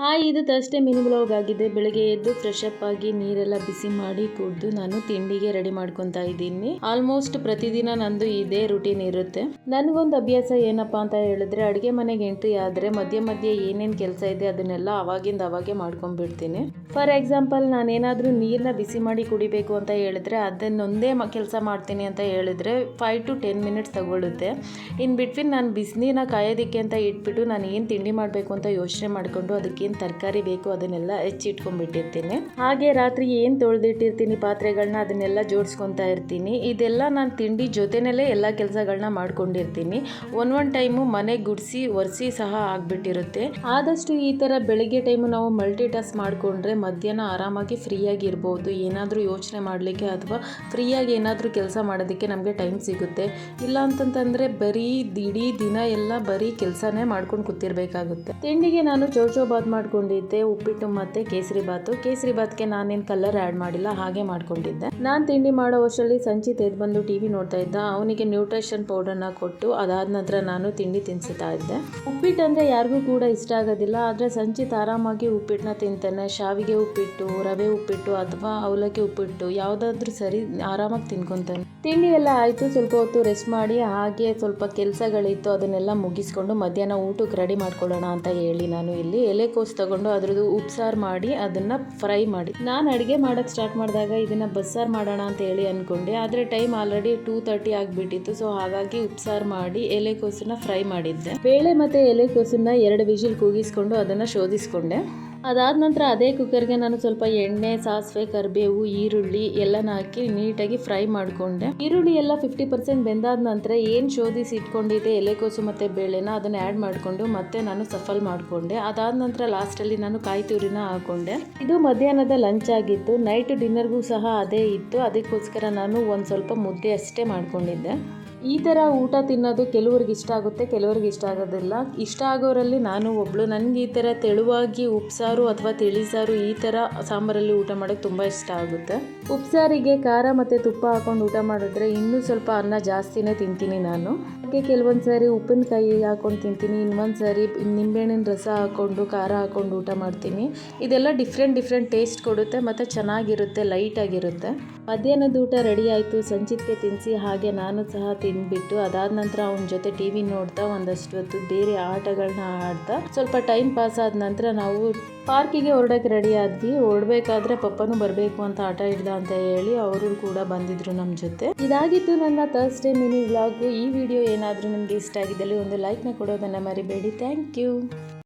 Hi ಇದು Thursday mini blog ಆಗಿದೆ. ಬೆಳಗ್ಗೆ ಎದ್ದು ಫ್ರೆಶ್ ಅಪ್ ಆಗಿ ನೀರೆಲ್ಲ ಬಿಸಿ ಮಾಡಿ ಕುಡಿದು ನಾನು ತಿಂಡಿಗೆ ರೆಡಿ ಮಾಡ್ಕೊತಾ ಇದ್ದೀನಿ. ಆಲ್ಮೋಸ್ಟ್ ಪ್ರತಿದಿನ ನಂದು ಇದೇ ರುಟೀನ್ ಇರುತ್ತೆ. ನನಗೊಂದು ಅಭ್ಯಾಸ ಏನಪ್ಪಾ ಅಂತ ಹೇಳಿದ್ರೆ ಅಡುಗೆ ಮನೆಗೆ ಎಂಟ್ರಿ ಆದರೆ ಮಧ್ಯೆ ಮಧ್ಯೆ ಏನೇನು ಕೆಲಸ ಇದೆ ಅದನ್ನೆಲ್ಲ ಅವಾಗಿಂದ ಅವಾಗೆ ಮಾಡ್ಕೊಂಡ್ಬಿಡ್ತೀನಿ. ಫಾರ್ ಎಕ್ಸಾಂಪಲ್ ನಾನೇನಾದರೂ ನೀರನ್ನ ಬಿಸಿ ಮಾಡಿ ಕುಡಿಬೇಕು ಅಂತ ಹೇಳಿದ್ರೆ ಅದನ್ನೊಂದೇ ಕೆಲಸ ಮಾಡ್ತೀನಿ ಅಂತ ಹೇಳಿದ್ರೆ ಫೈವ್ ಟು ಟೆನ್ ಮಿನಿಟ್ಸ್ ತಗೊಳ್ಳುತ್ತೆ ಇನ್ ಬಿಟ್ವೀನ್ ನಾನು ಬಿಸಿನೀರನ್ನ ಕಾಯೋದಿಕ್ಕೆ ಅಂತ ಇಟ್ಬಿಟ್ಟು ನಾನು ಏನು ತಿಂಡಿ ಮಾಡಬೇಕು ಅಂತ ಯೋಚನೆ ಮಾಡಿಕೊಂಡು ಅದಕ್ಕೇನು ತರಕಾರಿ ಬೇಕು ಅದನ್ನೆಲ್ಲ ಹೆಚ್ಚಿಟ್ಕೊಂಡ್ಬಿಟ್ಟಿರ್ತೀನಿ. ಹಾಗೆ ರಾತ್ರಿ ಏನು ತೊಳೆದಿಟ್ಟಿರ್ತೀನಿ ಪಾತ್ರೆಗಳನ್ನ ಅದನ್ನೆಲ್ಲ ಜೋಡಿಸ್ಕೊತಾ ಇರ್ತೀನಿ. ಇದೆಲ್ಲ ನಾನು ತಿಂಡಿ ಜೊತೆನಲ್ಲೇ ಎಲ್ಲ ಕೆಲಸಗಳನ್ನ ಮಾಡ್ಕೊಂಡಿರ್ತೀನಿ. ಒನ್ ಒನ್ ಟೈಮು ಮನೆ ಗುಡಿಸಿ, ಒರೆಸಿ ಸಹ ಆಗ್ಬಿಟ್ಟಿರುತ್ತೆ. ಆದಷ್ಟು ಈ ಥರ ಬೆಳಗ್ಗೆ ಟೈಮು ನಾವು ಮಲ್ಟಿ ಟಾಸ್ಕ್ ಮಾಡಿಕೊಂಡ್ರೆ ಮಧ್ಯಾಹ್ನ ಆರಾಮಾಗಿ ಫ್ರೀಯಾಗಿ ಇರ್ಬೋದು. ಏನಾದರೂ ಯೋಚನೆ ಮಾಡಲಿಕ್ಕೆ ಅಥವಾ ಫ್ರೀಯಾಗಿ ಏನಾದರೂ ಕೆಲಸ ಮಾಡೋದಕ್ಕೆ ನಮಗೆ ಟೈಮ್ ಸಿಗುತ್ತೆ. ಇಲ್ಲ ಅಂತಂತಂದರೆ ಬರೀ ಇಡೀ ದಿನ ಎಲ್ಲ ಬರೀ ಕೆಲಸನೇ ಮಾಡ್ಕೊಂಡು ಕೂತಿರ್ಬೇಕಾಗುತ್ತೆ. ತಿಂಡಿಗೆ ನಾನು ಚೌಚೌ ಬಾತ್ ಮಾಡ್ಕೊಂಡಿದ್ದೆ, ಉಪ್ಪಿಟ್ಟು ಮತ್ತೆ ಕೇಸರಿ ಬಾತು ಕೇಸರಿ ಬಾತ್ಗೆ ನಾನೇನು ಕಲರ್ ಆ್ಯಡ್ ಮಾಡಿಲ್ಲ, ಹಾಗೆ ಮಾಡ್ಕೊಂಡಿದ್ದೆ. ನಾನು ತಿಂಡಿ ಮಾಡೋ ವರ್ಷದಲ್ಲಿ ಸಂಚಿತ್ ಎದ್ದು ಬಂದು ಟಿ ವಿ ನೋಡ್ತಾ ಇದ್ದ. ಅವನಿಗೆ ನ್ಯೂಟ್ರಿಷನ್ ಪೌಡರ್ನ ಕೊಟ್ಟು ಅದಾದ ನಂತರ ನಾನು ತಿಂಡಿ ತಿನ್ನಿಸ್ತಾ ಇದ್ದೆ. ಉಪ್ಪಿಟ್ಟು ಅಂದರೆ ಯಾರಿಗೂ ಕೂಡ ಇಷ್ಟ ಆಗೋದಿಲ್ಲ, ಆದರೆ ಸಂಚಿತ್ ಆರಾಮಾಗಿ ಉಪ್ಪಿಟ್ಟನ್ನ ತಿಂತಾನೆ. ಶಾವಿಗೆ ಉಪ್ಪಿಟ್ಟು, ರವೆ ಉಪ್ಪಿಟ್ಟು ಅಥವಾ ಅವಲಕ್ಕಿ ಉಪ್ಪಿಟ್ಟು, ಯಾವುದಾದ್ರೂ ಸರಿ ಆರಾಮಾಗಿ ತಿನ್ಕೊತಾನೆ. ತಿಂಡಿ ಎಲ್ಲ ಆಯಿತು, ಸ್ವಲ್ಪ ಹೊತ್ತು ರೆಸ್ಟ್ ಮಾಡಿ, ಹಾಗೆ ಸ್ವಲ್ಪ ಕೆಲಸಗಳಿತ್ತು, ಅದನ್ನೆಲ್ಲ ಮುಗಿಸ್ಕೊಂಡು ಮಧ್ಯಾಹ್ನ ಊಟಕ್ಕೆ ರೆಡಿ ಮಾಡ್ಕೊಳ್ಳೋಣ ಅಂತ ಹೇಳಿ ನಾನು ಇಲ್ಲಿ ಎಲೆಕೋಸು ತಗೊಂಡು ಅದ್ರದ್ದು ಉಪ್ಸಾರು ಮಾಡಿ, ಅದನ್ನು ಫ್ರೈ ಮಾಡಿ. ನಾನು ಅಡುಗೆ ಮಾಡೋಕ್ಕೆ ಸ್ಟಾರ್ಟ್ ಮಾಡಿದಾಗ ಇದನ್ನು ಬಸ್ಸಾರು ಮಾಡೋಣ ಅಂತ ಹೇಳಿ ಅಂದ್ಕೊಂಡೆ ಆದರೆ ಟೈಮ್ ಆಲ್ರೆಡಿ ಟೂ ತರ್ಟಿ ಆಗಿಬಿಟ್ಟಿತ್ತು ಸೊ ಹಾಗಾಗಿ ಉಪ್ಸಾರು ಮಾಡಿ ಎಲೆಕೋಸನ್ನ ಫ್ರೈ ಮಾಡಿದ್ದೆ. ಬೇಳೆ ಮತ್ತು ಎಲೆಕೋಸನ್ನ ಎರಡು ವಿಜಿಲ್ ಕೂಗಿಸ್ಕೊಂಡು ಅದನ್ನು ಶೋಧಿಸ್ಕೊಂಡೆ. ಅದಾದ ನಂತರ ಅದೇ ಕುಕ್ಕರ್ಗೆ ನಾನು ಸ್ವಲ್ಪ ಎಣ್ಣೆ, ಸಾಸಿವೆ, ಕರಿಬೇವು, ಈರುಳ್ಳಿ ಎಲ್ಲನ ಹಾಕಿ ನೀಟಾಗಿ ಫ್ರೈ ಮಾಡಿಕೊಂಡೆ. ಈರುಳ್ಳಿ ಎಲ್ಲ ಫಿಫ್ಟಿ ಪರ್ಸೆಂಟ್ ಬೆಂದಾದ ನಂತರ ಏನು ಶೋಧಿಸಿ ಇಟ್ಕೊಂಡಿದ್ದೆ, ಎಲೆಕೋಸು ಮತ್ತು ಬೇಳೆನ ಅದನ್ನು ಆ್ಯಡ್ ಮಾಡಿಕೊಂಡು ಮತ್ತೆ ನಾನು ಸಫಲ್ ಮಾಡಿಕೊಂಡೆ. ಅದಾದ ನಂತರ ಲಾಸ್ಟಲ್ಲಿ ನಾನು ಕಾಯಿ ತುರಿನ ಹಾಕೊಂಡೆ. ಇದು ಮಧ್ಯಾಹ್ನದ ಲಂಚ್ ಆಗಿತ್ತು. ನೈಟ್ ಡಿನ್ನರ್ಗೂ ಸಹ ಅದೇ ಇತ್ತು. ಅದಕ್ಕೋಸ್ಕರ ನಾನು ಒಂದು ಸ್ವಲ್ಪ ಮುದ್ದೆ ಅಷ್ಟೇ ಮಾಡ್ಕೊಂಡಿದ್ದೆ. ಈ ಥರ ಊಟ ತಿನ್ನೋದು ಕೆಲವ್ರಿಗೆ ಇಷ್ಟ ಆಗುತ್ತೆ, ಕೆಲವ್ರಿಗೆ ಇಷ್ಟ ಆಗೋದಿಲ್ಲ. ಇಷ್ಟ ಆಗೋರಲ್ಲಿ ನಾನು ಒಬ್ಬಳು ನನಗೆ ಈ ಥರ ತೆಳುವಾಗಿ ಉಪ್ಸಾರು ಅಥವಾ ತಿಳಿಸಾರು ಈ ಥರ ಸಾಂಬಾರಲ್ಲಿ ಊಟ ಮಾಡೋಕ್ಕೆ ತುಂಬ ಇಷ್ಟ ಆಗುತ್ತೆ. ಉಪ್ಸಾರಿಗೆ ಖಾರ ಮತ್ತು ತುಪ್ಪ ಹಾಕೊಂಡು ಊಟ ಮಾಡಿದ್ರೆ ಇನ್ನೂ ಸ್ವಲ್ಪ ಅನ್ನ ಜಾಸ್ತಿನೇ ತಿಂತೀನಿ ನಾನು. ಹಾಗೆ ಕೆಲವೊಂದು ಸಾರಿ ಉಪ್ಪಿನಕಾಯಿ ಹಾಕೊಂಡು ತಿಂತೀನಿ, ಇನ್ನೊಂದು ಸಾರಿ ನಿಂಬೆಹಣ್ಣಿನ ರಸ ಹಾಕ್ಕೊಂಡು ಖಾರ ಹಾಕ್ಕೊಂಡು ಊಟ ಮಾಡ್ತೀನಿ. ಇದೆಲ್ಲ ಡಿಫ್ರೆಂಟ್ ಡಿಫ್ರೆಂಟ್ ಟೇಸ್ಟ್ ಕೊಡುತ್ತೆ, ಮತ್ತು ಚೆನ್ನಾಗಿರುತ್ತೆ ಲೈಟಾಗಿರುತ್ತೆ ಮಧ್ಯಾಹ್ನದ ಊಟ ರೆಡಿ ಆಯಿತು, ಸಂಚಿತ್ಗೆ ತಿನ್ನಿಸಿ ಹಾಗೆ ನಾನು ಸಹ ತಿನ್ಬಿಟ್ಟು ಅದಾದ ನಂತರ ಅವನ ಜೊತೆ ಟಿ ವಿ ನೋಡ್ತಾ ಒಂದಷ್ಟು ಹೊತ್ತು ಬೇರೆ ಆಟಗಳನ್ನ ಆಡ್ತಾ, ಸ್ವಲ್ಪ ಟೈಮ್ ಪಾಸ್ ಆದ ನಂತರ ನಾವು ಪಾರ್ಕಿಗೆ ಹೊರಡೋಕ್ಕೆ ರೆಡಿ ಆದ್ವಿ. ಹೊರಡ್ಬೇಕಾದ್ರೆ ಪಪ್ಪನೂ ಬರಬೇಕು ಅಂತ ಆಟ ಹಿಡ್ದ ಅಂತ ಹೇಳಿ, ಅವರು ಕೂಡ ಬಂದಿದ್ರು ನಮ್ಮ ಜೊತೆ. ಇದಾಗಿದ್ದು ನನ್ನ ಥರ್ಸ್ಡೇ ಮಿನಿ ವ್ಲಾಗು ಈ ವಿಡಿಯೋ ಏನಾದರೂ ನಿಮಗೆ ಇಷ್ಟ ಆಗಿದ್ದಲ್ಲಿ ಒಂದು ಲೈಕ್ನ ಕೊಡೋದನ್ನು ಮರಿಬೇಡಿ. Thank you